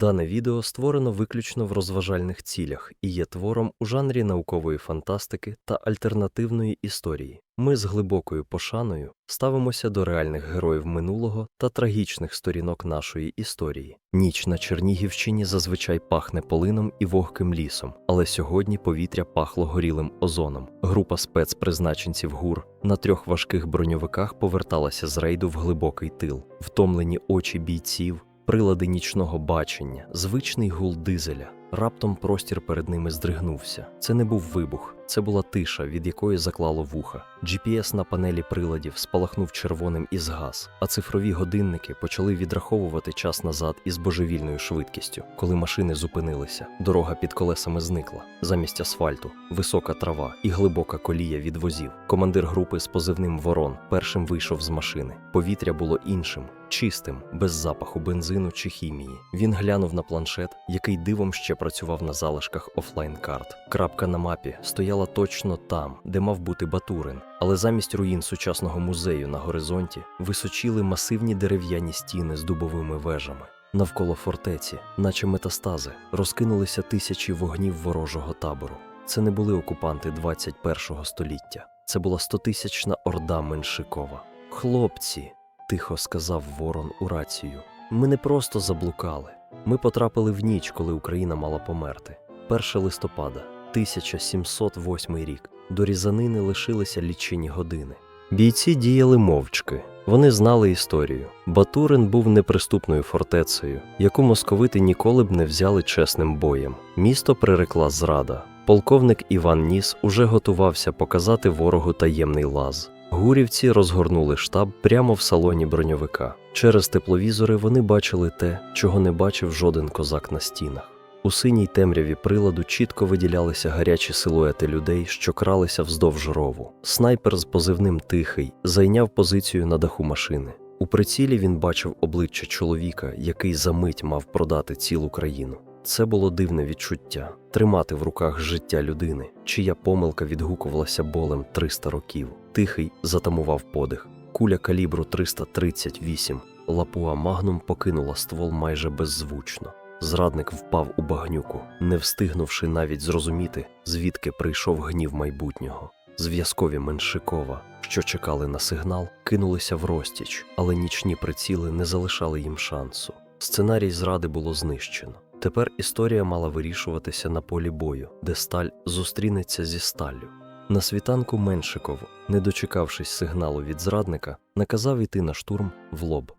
Дане відео створено виключно в розважальних цілях і є твором у жанрі наукової фантастики та альтернативної історії. Ми з глибокою пошаною ставимося до реальних героїв минулого та трагічних сторінок нашої історії. Ніч на Чернігівщині зазвичай пахне полином і вогким лісом, але сьогодні повітря пахло горілим озоном. Група спецпризначенців ГУР на трьох важких броньовиках поверталася з рейду в глибокий тил, втомлені очі бійців прилади нічного бачення, звичний гул дизеля. Раптом простір перед ними здригнувся. Це не був вибух, це була тиша, від якої заклало вуха. GPS на панелі приладів спалахнув червоним і згас, а цифрові годинники почали відраховувати час назад із божевільною швидкістю. Коли машини зупинилися, дорога під колесами зникла. Замість асфальту, висока трава і глибока колія від возів. Командир групи з позивним Ворон першим вийшов з машини. Повітря було іншим, чистим, без запаху бензину чи хімії. Він глянув на планшет, який дивом ще працював на залишках офлайн карт. Крапка на мапі стояла точно там, де мав бути Батурин. Але замість руїн сучасного музею на горизонті височіли масивні дерев'яні стіни з дубовими вежами. Навколо фортеці, наче метастази, розкинулися тисячі вогнів ворожого табору. Це не були окупанти 21-го століття. Це була стотисячна орда Меншикова. Хлопці, тихо сказав ворон у рацію. Ми не просто заблукали. Ми потрапили в ніч, коли Україна мала померти. 1 листопада, 1708 рік. До різанини лишилися лічені години. Бійці діяли мовчки. Вони знали історію. Батурин був неприступною фортецею, яку московити ніколи б не взяли чесним боєм. Місто прирекла зрада. Полковник Іван Ніс уже готувався показати ворогу таємний лаз. Гурівці розгорнули штаб прямо в салоні броньовика. Через тепловізори вони бачили те, чого не бачив жоден козак на стінах. У синій темряві приладу чітко виділялися гарячі силуети людей, що кралися вздовж рову. Снайпер з позивним тихий зайняв позицію на даху машини. У прицілі він бачив обличчя чоловіка, який за мить мав продати цілу країну. Це було дивне відчуття тримати в руках життя людини, чия помилка відгукувалася болем 300 років. Тихий затамував подих. Куля калібру 338. Лапуа Магнум покинула ствол майже беззвучно. Зрадник впав у багнюку, не встигнувши навіть зрозуміти, звідки прийшов гнів майбутнього. Зв'язкові Меншикова, що чекали на сигнал, кинулися в розтіч, але нічні приціли не залишали їм шансу. Сценарій зради було знищено. Тепер історія мала вирішуватися на полі бою, де сталь зустрінеться зі сталлю. На світанку Меншиков, не дочекавшись сигналу від зрадника, наказав іти на штурм в лоб.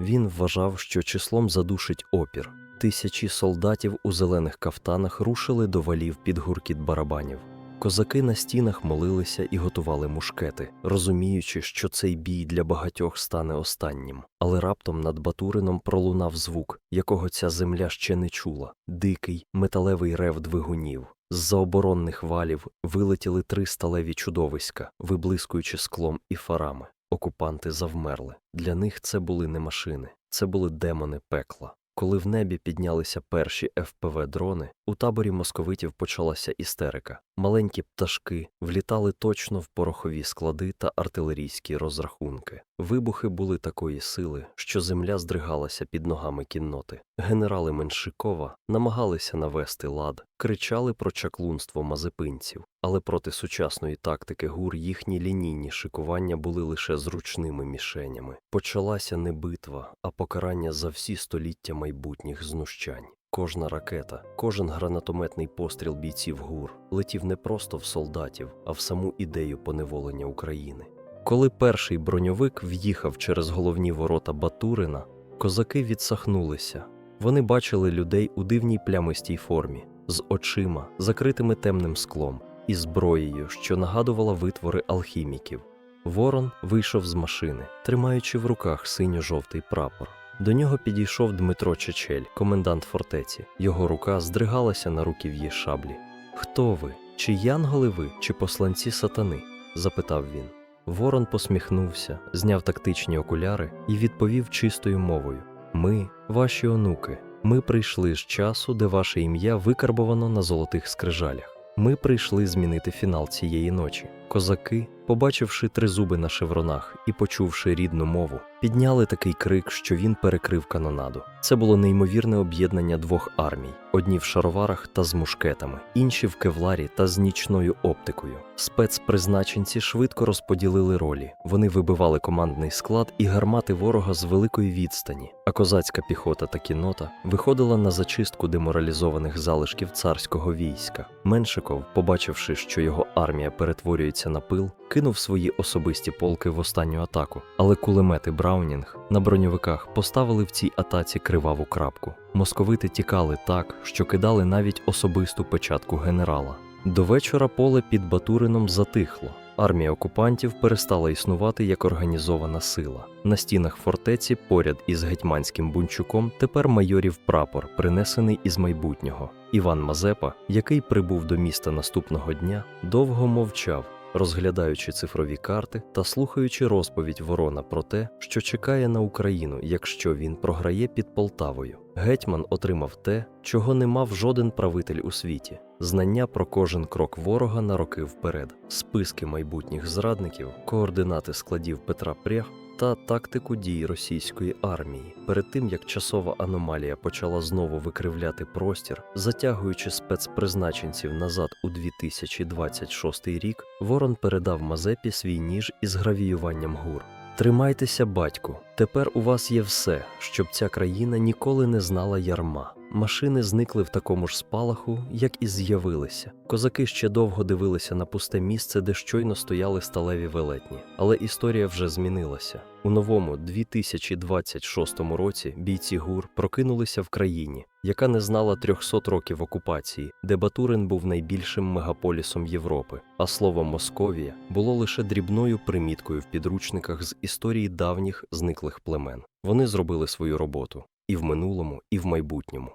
Він вважав, що числом задушить опір. Тисячі солдатів у зелених кафтанах рушили до валів під гуркіт барабанів. Козаки на стінах молилися і готували мушкети, розуміючи, що цей бій для багатьох стане останнім. Але раптом над Батурином пролунав звук, якого ця земля ще не чула дикий металевий рев двигунів. З-за оборонних валів вилетіли три сталеві чудовиська, виблискуючи склом і фарами. Окупанти завмерли. Для них це були не машини, це були демони пекла. Коли в небі піднялися перші ФПВ-дрони, у таборі московитів почалася істерика. Маленькі пташки влітали точно в порохові склади та артилерійські розрахунки. Вибухи були такої сили, що земля здригалася під ногами кінноти. Генерали Меншикова намагалися навести лад, кричали про чаклунство мазепинців, але проти сучасної тактики гур їхні лінійні шикування були лише зручними мішенями. Почалася не битва, а покарання за всі століття майбутніх знущань. Кожна ракета, кожен гранатометний постріл бійців ГУР летів не просто в солдатів, а в саму ідею поневолення України. Коли перший броньовик в'їхав через головні ворота Батурина, козаки відсахнулися. Вони бачили людей у дивній плямистій формі, з очима, закритими темним склом, і зброєю, що нагадувала витвори алхіміків. Ворон вийшов з машини, тримаючи в руках синьо-жовтий прапор. До нього підійшов Дмитро Чечель, комендант фортеці. Його рука здригалася на руків'ї шаблі. Хто ви? Чи янголи ви, чи посланці сатани? запитав він. Ворон посміхнувся, зняв тактичні окуляри і відповів чистою мовою: Ми, ваші онуки, ми прийшли з часу, де ваше ім'я викарбовано на золотих скрижалях. Ми прийшли змінити фінал цієї ночі. Козаки, побачивши тризуби на шевронах і почувши рідну мову, підняли такий крик, що він перекрив канонаду. Це було неймовірне об'єднання двох армій: одні в шароварах та з мушкетами, інші в кевларі та з нічною оптикою. Спецпризначенці швидко розподілили ролі. Вони вибивали командний склад і гармати ворога з великої відстані, а козацька піхота та кінота виходила на зачистку деморалізованих залишків царського війська. Меншиков, побачивши, що його армія перетворюється на пил, кинув свої особисті полки в останню атаку, але кулемети Браунінг на броньовиках поставили в цій атаці криваву крапку. Московити тікали так, що кидали навіть особисту печатку генерала. До вечора поле під Батурином затихло. Армія окупантів перестала існувати як організована сила. На стінах фортеці, поряд із гетьманським бунчуком, тепер майорів прапор, принесений із майбутнього. Іван Мазепа, який прибув до міста наступного дня, довго мовчав, розглядаючи цифрові карти та слухаючи розповідь Ворона про те, що чекає на Україну, якщо він програє під Полтавою. Гетьман отримав те, чого не мав жоден правитель у світі: знання про кожен крок ворога на роки вперед, списки майбутніх зрадників, координати складів Петра Прях та тактику дій російської армії. Перед тим як часова аномалія почала знову викривляти простір, затягуючи спецпризначенців назад у 2026 рік, Ворон передав Мазепі свій ніж із гравіюванням гур. Тримайтеся, батьку. Тепер у вас є все, щоб ця країна ніколи не знала ярма. Машини зникли в такому ж спалаху, як і з'явилися. Козаки ще довго дивилися на пусте місце, де щойно стояли сталеві велетні. Але історія вже змінилася. У новому 2026 році бійці ГУР прокинулися в країні, яка не знала 300 років окупації, де Батурин був найбільшим мегаполісом Європи, а слово Московія було лише дрібною приміткою в підручниках з історії давніх зниклих племен. Вони зробили свою роботу і в минулому, і в майбутньому.